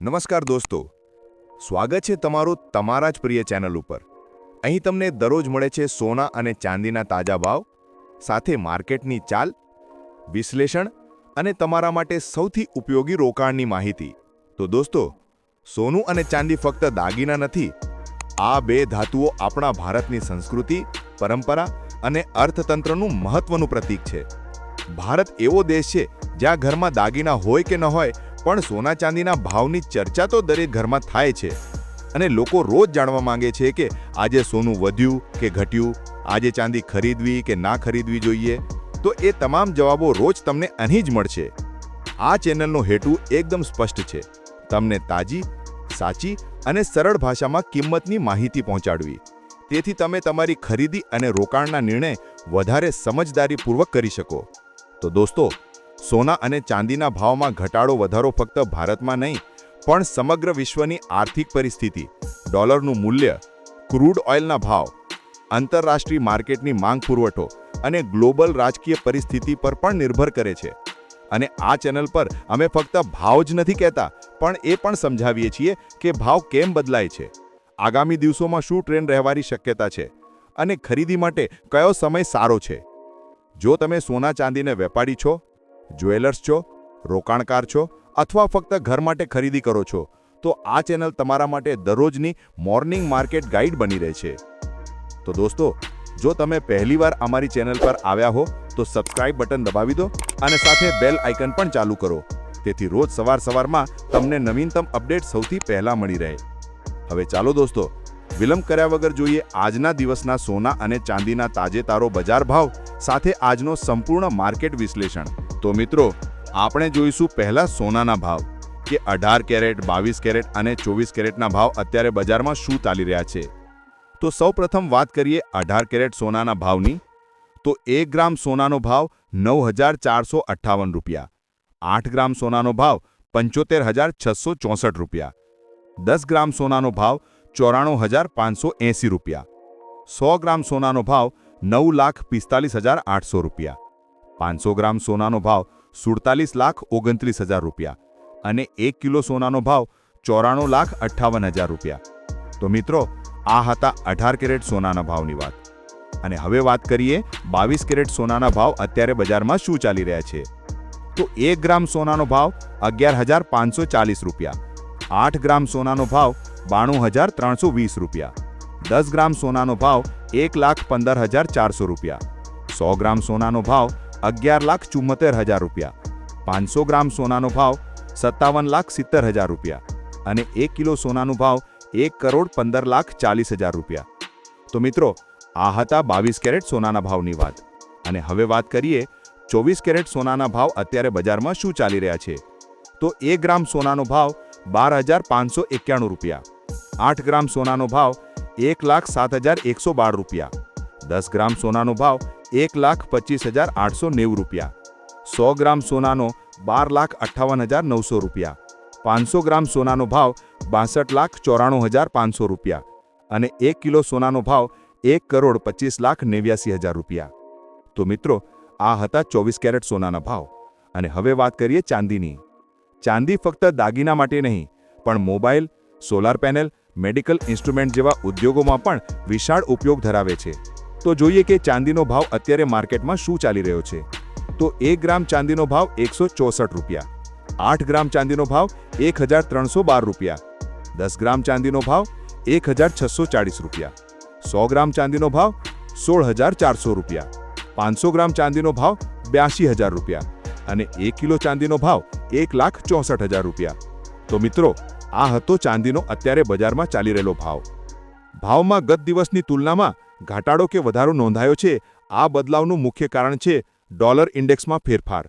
નમસ્કાર દોસ્તો. સ્વાગત છે તમારું તમારા જ પ્રિય ચેનલ ઉપર. અહીં તમને દરરોજ મળે છે સોના અને ચાંદીના તાજા ભાવ, સાથે માર્કેટની ચાલ, વિશ્લેષણ અને તમારા માટે સૌથી ઉપયોગી રોકાણની માહિતી. તો દોસ્તો, સોનું અને ચાંદી ફક્ત દાગીના નથી, આ બે ધાતુઓ આપણા ભારતની સંસ્કૃતિ, પરંપરા અને અર્થતંત્રનું મહત્વનું પ્રતીક છે. ભારત એવો દેશ છે જ્યાં ઘરમાં દાગીના હોય કે ન હોય પણ સોના ચાંદીના ભાવની ચર્ચા તો દરેક ઘરમાં થાય છે. અને લોકો રોજ જાણવા માંગે છે કે આજે સોનું વધ્યું કે ઘટ્યું, આજે ચાંદી ખરીદવી કે ના ખરીદવી જોઈએ. તો એ તમામ જવાબો રોજ તમને અહીં જ મળશે. આ ચેનલનો હેતુ એકદમ સ્પષ્ટ છે. તમને તાજી, સાચી અને સરળ ભાષામાં કિંમતની માહિતી પહોંચાડવી. તેથી તમે તમારી ખરીદી અને રોકાણના નિર્ણય વધારે સમજદારીપૂર્વક કરી શકો. તો દોસ્તો સોના અને ચાંદીના ભાવમાં ઘટાડો વધારો ફક્ત ભારતમાં નહીં, પણ સમગ્ર વિશ્વની આર્થિક પરિસ્થિતિ, ડોલરનું મૂલ્ય, ક્રૂડ ઓઇલના ભાવ, આંતરરાષ્ટ્રીય માર્કેટની માંગ પુરવઠો અને ગ્લોબલ રાજકીય પરિસ્થિતિ પર પણ નિર્ભર કરે છે. અને આ ચેનલ પર અમે ફક્ત ભાવ જ નથી કહેતા, પણ એ પણ સમજાવીએ છીએ કે ભાવ કેમ બદલાય છે. આગામી દિવસોમાં શું ટ્રેન્ડ રહેવાની શક્યતા છે અને ખરીદી માટે કયો સમય સારો છે? જો તમે સોના ચાંદીને વેપારી છો જ્વેલર્સ છો, રોકાણકાર છો અથવા ફક્ત ઘર માટે ખરીદી કરો છો, તો આ ચેનલ તમારા માટે દરરોજની મોર્નિંગ માર્કેટ ગાઈડ બની રહે છે. તો દોસ્તો, જો તમે પહેલીવાર અમારી ચેનલ પર આવ્યા હો, તો સબસ્ક્રાઇબ બટન દબાવી દો અને સાથે બેલ આઇકન પણ ચાલુ કરો. તેથી રોજ સવાર સવારમાં તમને નવીનતમ અપડેટ સૌથી પહેલા મળી રહે. હવે ચાલો દોસ્તો, વિલંબ કર્યા વગર જોઈએ આજના દિવસના સોના અને ચાંદીના તાજેતારો બજાર ભાવ સાથે આજનો સંપૂર્ણ માર્કેટ વિશ્લેષણ. તો મિત્રો, આપણે જોઈશું પહેલા સોનાના ભાવ કે અઢાર કેરેટ, બાવીસ કેરેટ અને ચોવીસ કેરેટના ભાવ અત્યારે બજારમાં શું ચાલી રહ્યા છે. તો સૌપ્રથમ વાત કરીએ અઢાર કેરેટ સોનાના ભાવની. તો એક ગ્રામ સોનાનો ભાવ નવ હજાર ચારસો અઠ્ઠાવન રૂપિયા. આઠ ગ્રામ સોનાનો ભાવ પંચોતેર હજાર છસો ચોસઠ રૂપિયા. દસ ગ્રામ સોનાનો ભાવ ચોરાણું હજાર પાંચસો એંસી રૂપિયા. સો ગ્રામ સોનાનો ભાવ નવ લાખ પિસ્તાલીસ હજાર આઠસો રૂપિયા. પાંચસો ગ્રામ સોનાનો ભાવ સુડતાલીસ લાખ ઓગણત્રીસ હજાર રૂપિયા અને એક કિલો સોનાનો ભાવ ચોરાણું લાખ અઠ્ઠાવન હજાર રૂપિયા. તો મિત્રો, આ હતા અઢાર કેરેટ સોનાના ભાવની વાત. અને હવે વાત કરીએ બાવીસ કેરેટ સોનાના ભાવ અત્યારે બજારમાં શું ચાલી રહ્યા છે. તો એક ગ્રામ સોનાનો ભાવ અગિયાર હજાર પાંચસો ચાલીસ રૂપિયા. આઠ ગ્રામ સોનાનો ભાવ બાણું હજાર ત્રણસો વીસ રૂપિયા. દસ ગ્રામ સોનાનો ભાવ એક લાખ પંદર હજાર ચારસો રૂપિયા. સો ગ્રામ સોનાનો ભાવ અગિયાર લાખ ચુમ્મોતેર હજાર રૂપિયા. પાંચસો ગ્રામ સોનાનો ભાવ સત્તાવન લાખ સિત્તેર હજાર રૂપિયા અને એક કિલો સોનાનો ભાવ એક કરોડ પંદર લાખ ચાલીસ હજાર રૂપિયા. તો મિત્રો, આ હતા બાવીસ કેરેટ સોનાના ભાવની વાત. અને હવે વાત કરીએ ચોવીસ કેરેટ સોનાના ભાવ અત્યારે બજારમાં શું ચાલી રહ્યા છે? તો એક ગ્રામ સોનાનો ભાવ બાર હજાર પાંચસો એક્યાણું રૂપિયા. આઠ ગ્રામ સોનાનો ભાવ એક લાખ સાત હજાર એકસો બાર રૂપિયા. દસ ગ્રામ સોનાનો ભાવ એક લાખ પચીસ હજાર આઠસો નેવું રૂપિયા. સો ગ્રામ સોનાનો બાર લાખ અઠ્ઠાવન હજાર નવસો રૂપિયા. પાંચસો ગ્રામ સોનાનો ભાવ બાસઠ લાખ ચોરાણું હજાર પાંચસો રૂપિયા. અને એક કિલો સોનાનો ભાવ એક કરોડ પચીસ લાખ નેવ્યાસી હજાર રૂપિયા. તો મિત્રો, આ હતા ચોવીસ કેરેટ સોનાના ભાવ. અને હવે વાત કરીએ ચાંદીની. ચાંદી ફક્ત દાગીના માટે નહીં, પણ mobile, solar panel, medical instrument જેવા ઉદ્યોગોમાં પણ વિશાળ ઉપયોગ ધરાવે છે. તો જોઈએ કે ચાંદીનો ભાવ અત્યારે માર્કેટમાં શું ચાલી રહ્યો છે. તો એક ગ્રામ ચાંદીનો ભાવ એકસો ચોસઠ રૂપિયા, આઠ ગ્રામ ચાંદીનો ભાવ એક હજાર ત્રણસો બાર રૂપિયા, દસ ગ્રામ ચાંદીનો ભાવ એક હજાર છસો ચાળીસ રૂપિયા, સો ગ્રામ ચાંદીનો ભાવ સોળ હજાર ચારસો રૂપિયા, પાંચસો ગ્રામ ચાંદીનો ભાવ બ્યાસી હજાર રૂપિયા અને એક કિલો ચાંદીનો ભાવ એક લાખ ચોસઠ હજાર રૂપિયા. તો મિત્રો, આ હતો ચાંદીનો અત્યારે બજારમાં ચાલી રહેલો ભાવ. ભાવમાં ગત દિવસની તુલનામાં ઘટાડો કે વધારો નોંધાયો છે, આ બદલાવનું મુખ્ય કારણ છે ડોલર ઇન્ડેક્સમાં ફેરફાર,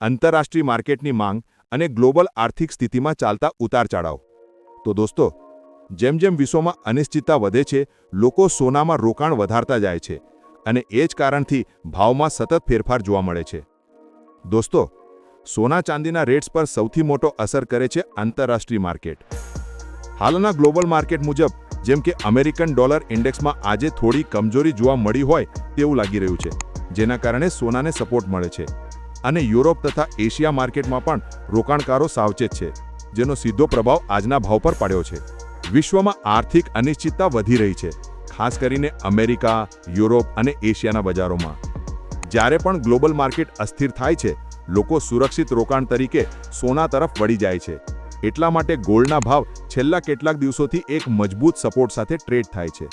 આંતરરાષ્ટ્રીય માર્કેટની માંગ અને ગ્લોબલ આર્થિક સ્થિતિમાં ચાલતા ઉતાર ચઢાવ તો દોસ્તો, જેમ જેમ વિશ્વમાં અનિશ્ચિતતા વધે છે, લોકો સોનામાં રોકાણ વધારતા જાય છે અને એ જ કારણથી ભાવમાં સતત ફેરફાર જોવા મળે છે. દોસ્તો, સોના ચાંદીના રેટ્સ પર સૌથી મોટો અસર કરે છે આંતરરાષ્ટ્રીય માર્કેટ. હાલના ગ્લોબલ માર્કેટ મુજબ જેમ કે અમેરિકન ડોલર ઇન્ડેક્સમાં આજે થોડી કમજોરી જોવા મળી હોય તેવું લાગી રહ્યું છે, જેના કારણે સોનાને સપોર્ટ મળે છે. અને યુરોપ તથા એશિયા માર્કેટમાં પણ રોકાણકારો સાવચેત છે, જેનો સીધો પ્રભાવ આજના ભાવ પર પડ્યો છે. વિશ્વમાં આર્થિક અનિશ્ચિતતા વધી રહી છે, ખાસ કરીને અમેરિકા, યુરોપ અને એશિયાના બજારોમાં. જ્યારે પણ ગ્લોબલ માર્કેટ અસ્થિર થાય છે, લોકો સુરક્ષિત રોકાણ તરીકે સોના તરફ વળી જાય છે. એટલા માટે ગોલ્ડના ભાવ છેલ્લા કેટલાક દિવસોથી એક મજબૂત સપોર્ટ સાથે ટ્રેડ થાય છે.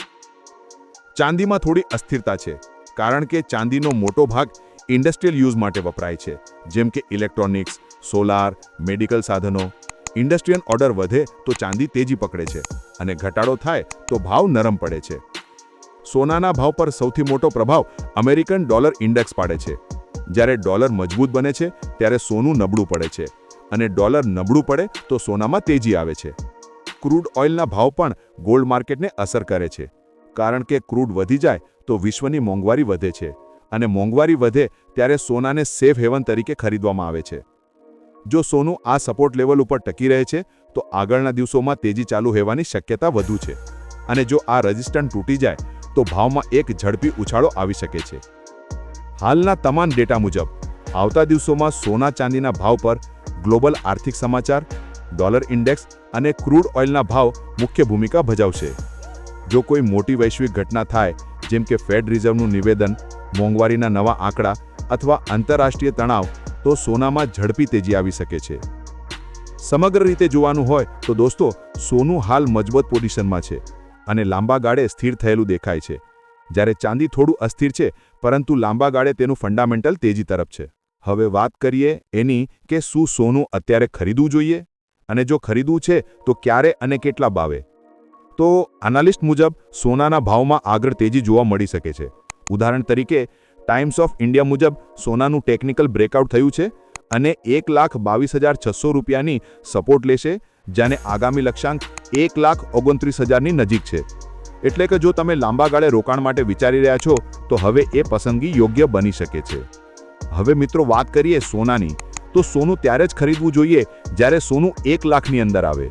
ચાંદીમાં થોડી અસ્થિરતા છે, કારણ કે ચાંદીનો મોટો ભાગ ઇન્ડસ્ટ્રીયલ યુઝ માટે વપરાય છે, જેમ કે ઇલેક્ટ્રોનિક્સ, સોલાર, મેડિકલ સાધનો. ઇન્ડસ્ટ્રીયલ ઓર્ડર વધે તો ચાંદી તેજી પકડે છે અને ઘટાડો થાય તો ભાવ નરમ પડે છે. સોનાના ભાવ પર સૌથી મોટો પ્રભાવ અમેરિકન ડોલર ઇન્ડેક્સ પાડે છે. જ્યારે ડોલર મજબૂત બને છે, ત્યારે સોનું નબળું પડે છે. અને ડોલર નબળું પડે તો સોનામાં તેજી આવે છે. ક્રૂડ ઓઇલના ભાવ પણ ગોલ્ડ માર્કેટને અસર કરે છે. કારણ કે ક્રૂડ વધી જાય તો વિશ્વની મોંઘવારી વધે છે અને મોંઘવારી વધે ત્યારે સોનાને સેફ હેવન તરીકે ખરીદવામાં આવે છે. જો સોનું આ સપોર્ટ લેવલ ઉપર ટકી રહે છે, તો આગળના દિવસોમાં તેજી ચાલુ રહેવાની શક્યતા વધુ છે. અને જો આ રજિસ્ટન્ટ તૂટી જાય, તો ભાવમાં એક ઝડપી ઉછાળો આવી શકે છે. હાલના તમામ ડેટા મુજબ, આવતા દિવસોમાં સોના ચાંદીના ભાવ પર ગ્લોબલ આર્થિક સમાચાર, ડોલર ઇન્ડેક્સ અને ક્રૂડ ઓઇલના ભાવ મુખ્ય ભૂમિકા ભજવશે. જો કોઈ મોટી વૈશ્વિક ઘટના થાય, જેમ કે ફેડ રિઝર્વનું નિવેદન, મોંઘવારીના નવા આંકડા અથવા આંતરરાષ્ટ્રીય તણાવ, તો સોનામાં ઝડપી તેજી આવી શકે છે. સમગ્ર રીતે જોવાનું હોય તો દોસ્તો, સોનું હાલ મજબૂત પોઝિશનમાં છે અને લાંબા ગાળે સ્થિર થયેલું દેખાય છે. જ્યારે ચાંદી થોડું અસ્થિર છે, પરંતુ લાંબા ગાળે તેનું ફંડામેન્ટલ તેજી તરફ છે. હવે વાત કરીએ એની કે શું સોનું અત્યારે ખરીદવું જોઈએ? અને જો ખરીદવું છે, તો ક્યારે અને કેટલા ભાવે? તો એનાલિસ્ટ મુજબ સોનાના ભાવમાં આગળ તેજી જોવા મળી શકે છે. ઉદાહરણ તરીકે ટાઈમ્સ ઓફ ઇન્ડિયા મુજબ સોનાનું ટેકનિકલ બ્રેકઆઉટ થયું છે અને એક લાખ બાવીસ હજાર છસો રૂપિયાની સપોર્ટ લેશે જેને આગામી લક્ષ્યાંક એક લાખ ઓગણત્રીસ હજારની નજીક છે. એટલે કે જો તમે લાંબા ગાળે રોકાણ માટે વિચારી રહ્યા છો, તો હવે એ પસંદગી યોગ્ય બની શકે છે. હવે મિત્રો વાત કરીએ સોનાની. તો સોનું ત્યારે જ ખરીદવું જોઈએ જ્યારે સોનું એક લાખની અંદર આવે.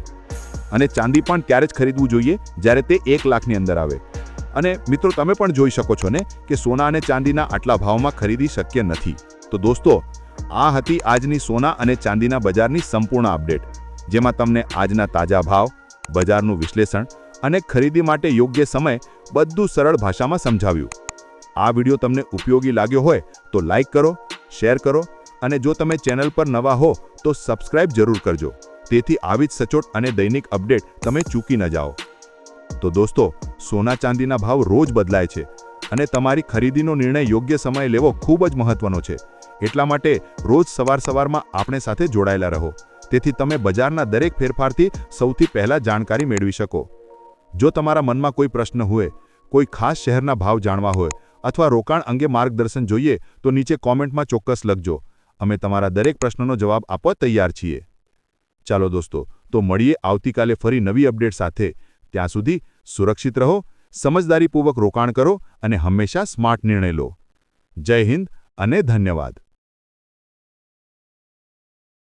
અને ચાંદી પણ ત્યારે જ ખરીદવું જોઈએ જ્યારે તે એક લાખની અંદર આવે. અને મિત્રો તમે પણ જોઈ શકો છો ને કે સોના અને ચાંદીના આટલા ભાવમાં ખરીદી શક્ય નથી. તો દોસ્તો, આ હતી આજની સોના અને ચાંદીના બજારની સંપૂર્ણ અપડેટ, જેમાં તમને આજના તાજા ભાવ, બજારનું વિશ્લેષણ અને ખરીદી માટે યોગ્ય સમય બધું સરળ ભાષામાં સમજાવ્યું. આ વીડિયો તમને ઉપયોગી લાગ્યો હોય તો લાઈક કરો શેર કરો અને જો તમે ચેનલ પર નવા હો, તો સબસ્ક્રાઇબ જરૂર કરજો. તેથી આવી જ સચોટ અને દૈનિક અપડેટ તમે ચૂકી ન જાઓ. તો દોસ્તો, સોના ચાંદીના ભાવ રોજ બદલાય છે અને તમારી ખરીદીનો નિર્ણય યોગ્ય સમયે લેવો ખૂબ જ મહત્વનો છે. એટલા માટે રોજ સવાર સવારમાં આપણે સાથે જોડાયેલા રહો. તેથી તમે બજારના દરેક ફેરફારથી સૌથી પહેલાં જાણકારી મેળવી શકો. જો તમારા મનમાં કોઈ પ્રશ્ન હોય, કોઈ ખાસ શહેરના ભાવ જાણવા હોય અથવા રોકાણ અંગે માર્ગદર્શન જોઈએ તો નીચે કોમેન્ટમાં ચોક્કસ લખજો. અમે તમારા દરેક પ્રશ્નનો જવાબ આપવા તૈયાર છીએ. ચાલો દોસ્તો, તો મળીએ આવતીકાલે ફરી નવી અપડેટ સાથે. ત્યાં સુધી સુરક્ષિત રહો, સમજદારીપૂર્વક રોકાણ કરો અને હંમેશા સ્માર્ટ નિર્ણય લો. જય હિન્દ અને ધન્યવાદ.